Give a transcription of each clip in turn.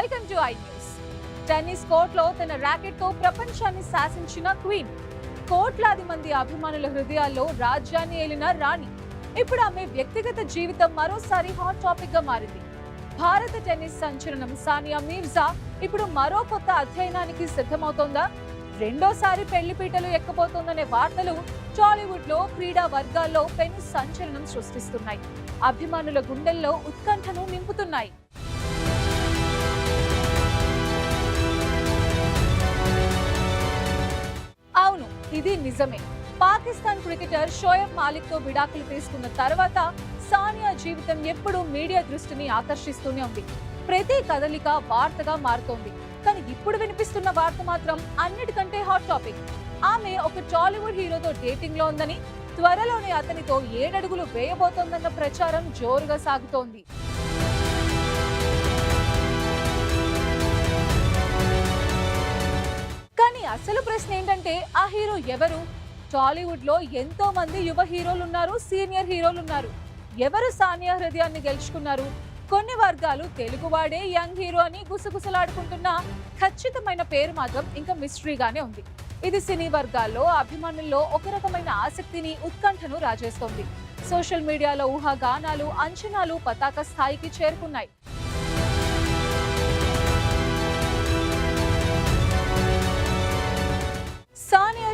Welcome to I news. Tennis కోర్టులో తన ర్యాకెట్తో ప్రపంచాన్ని శాసించిన క్వీన్. కోట్లాది మంది అభిమానుల హృదయాల్లో రాజ్యాన్ని ఏలిన రాణి. ఇప్పుడు ఆమె వ్యక్తిగత జీవితం మరోసారి హాట్ టాపిక్గా మారింది. భారత టెన్నిస్ సంచలనం సానియా మీర్జా ఇప్పుడు మరో కొత్త అధ్యయనానికి సిద్ధమవుతోందా? రెండోసారి పెళ్ళి పీటలు ఎక్కబోతోందనే వార్తలు టాలీవుడ్లో క్రీడా వర్గాల్లో పెను సంచలనం సృష్టిస్తున్నాయి. అభిమానుల గుండెల్లో ఉత్కంఠను నింపుతున్నాయి. ఇది నిజమే. పాకిస్తాన్ క్రికెటర్ షోయబ్ మాలిక్తో విడాకులు తీసుకున్న తర్వాత సానియా జీవితం ఎప్పుడూ మీడియా దృష్టిని ఆకర్షిస్తూనే ఉంది. ప్రతి కదలిక వార్తగా మారుతోంది. కానీ ఇప్పుడు వినిపిస్తున్న వార్త మాత్రం అన్నిటికంటే హాట్ టాపిక్. ఆమె ఒక టాలీవుడ్ హీరోతో డేటింగ్లో ఉందని త్వరలోనే అతనితో ఏడడుగులు వేయబోతోందన్న ప్రచారం జోరుగా సాగుతోంది. అసలు ప్రశ్న ఏంటంటే ఆ హీరో ఎవరు? టాలీవుడ్లో ఎంతో మంది యువ హీరోలు ఉన్నారు సీనియర్ హీరోలు ఉన్నారు. ఎవరు సానియా హృదయాన్ని గెలుచుకున్నారు? కొన్ని వర్గాలు తెలుగువాడే యంగ్ హీరో అని గుసగుసలాడుకుంటున్న ఖచ్చితమైన పేరు మాత్రం ఇంకా మిస్టరీగానే ఉంది. ఇది సినీ వర్గాల్లో అభిమానుల్లో ఒక రకమైన ఆసక్తిని ఉత్కంఠను రాజేస్తోంది. సోషల్ మీడియాలో ఊహాగానాలు అంచనాలు పతాక స్థాయికి చేరుకున్నాయి.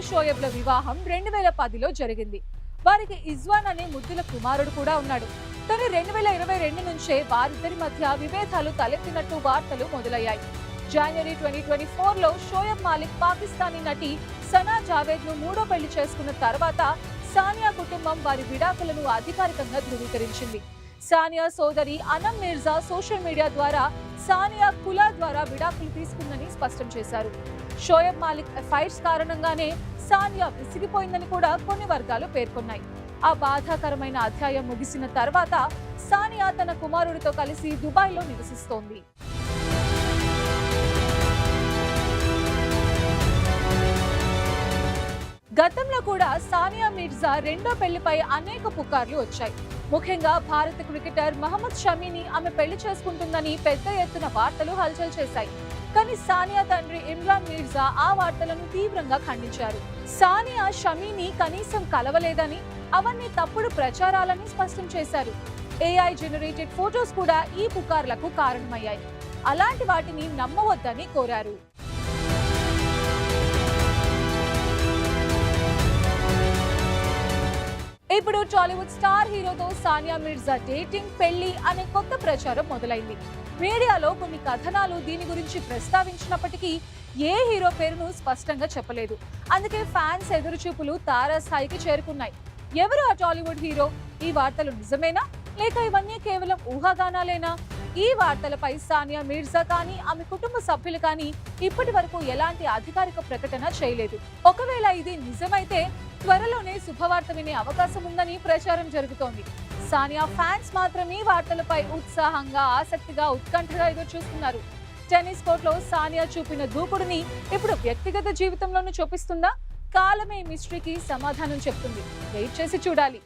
షోయబ్ల వివాహం రెండు వేల పదిలో జరిగింది. వారికి ఇజ్వాన్ అనే ముద్దుల కుమారుడు కూడా ఉన్నాడు. కానీ రెండు వేల ఇరవై రెండు నుంచే వారిద్దరి మధ్య విభేదాలు తలెత్తినట్టు వార్తలు మొదలయ్యాయి. జనవరి ట్వంటీ ట్వంటీ ఫోర్లో షోయబ్ మాలిక్ పాకిస్తానీ నటి సనా జావేద్ను మూడో పెళ్ళి చేసుకున్న తర్వాత సానియా కుటుంబం వారి విడాకులను అధికారికంగా ధృవీకరించింది. సానియా సోదరి అనం మిర్జా సోషల్ మీడియా ద్వారా సానియా కులా ద్వారా విడాకులు తీసుకుందని స్పష్టం చేశారు. షోయబ్ మాలిక్ ఫైట్స్ కారణంగానే సానియా విసిగిపోయిందని కూడా కొన్ని వర్గాలు పేర్కొన్నాయి. ఆ బాధాకరమైన అధ్యాయం ముగిసిన తర్వాత సానియా తన కుమారుడితో కలిసి దుబాయ్లో నివసిస్తోంది. గతంలో కూడా సానియా మీర్జా రెండో పెళ్ళిపై అనేక పుకార్లు వచ్చాయి. ముఖ్యంగా భారత క్రికెటర్ మహమ్మద్ షమీని ఆమె పెళ్ళి చేసుకుంటుందని పెద్ద ఎత్తున వార్తలు హల్చల్ చేశాయి. కానీ సానియా తండ్రి ఇమ్రాన్ మిర్జా ఆ వార్తలను తీవ్రంగా ఖండించారు. సానియా షమీని కనీసం కలవలేదని అవన్నీ తప్పుడు ప్రచారాలని స్పష్టం చేశారు. ఏఐ జనరేటెడ్ ఫోటోస్ కూడా ఈ పుకార్లకు కారణమయ్యాయి. అలాంటి వాటిని నమ్మవద్దని కోరారు. ఇప్పుడు టాలీవుడ్ స్టార్ హీరోతో సానియా మిర్జా డేటింగ్ పెళ్ళి అనే కొత్త ప్రచారం మొదలైంది. మీడియాలో కొన్ని కథనాలు దీని గురించి ప్రస్తావించినప్పటికీ ఏ హీరో పేరును స్పష్టంగా చెప్పలేదు. అందుకే ఫ్యాన్స్ ఎదురుచూపులు తారాస్థాయికి చేరుకున్నాయి. ఎవరు ఆ టాలీవుడ్ హీరో? ఈ వార్తలు నిజమేనా? లేక ఇవన్నీ కేవలం ఊహాగానాలేనా? ఈ వార్తలపై సానియా మీర్జా కానీ ఆమె కుటుంబ సభ్యులు కానీ ఇప్పటి వరకు ఎలాంటి అధికారిక ప్రకటన చేయలేదు. ఒకవేళ ఇది నిజమైతే త్వరలోనే శుభవార్త వినే అవకాశం ఉందని ప్రచారం జరుగుతోంది. సానియా ఫ్యాన్స్ మాత్రం ఈ వార్తలపై ఉత్సాహంగా ఆసక్తిగా ఉత్కంఠగా ఎదురు చూస్తున్నారు టెన్నిస్ కోర్టులో సానియా చూపిన దూకుడుని ఇప్పుడు వ్యక్తిగత జీవితంలోనూ చూపిస్తుందా? కాలమే ఈ మిస్టరీకి సమాధానం చెప్తుంది. వెయిట్ చేసి చూడాలి.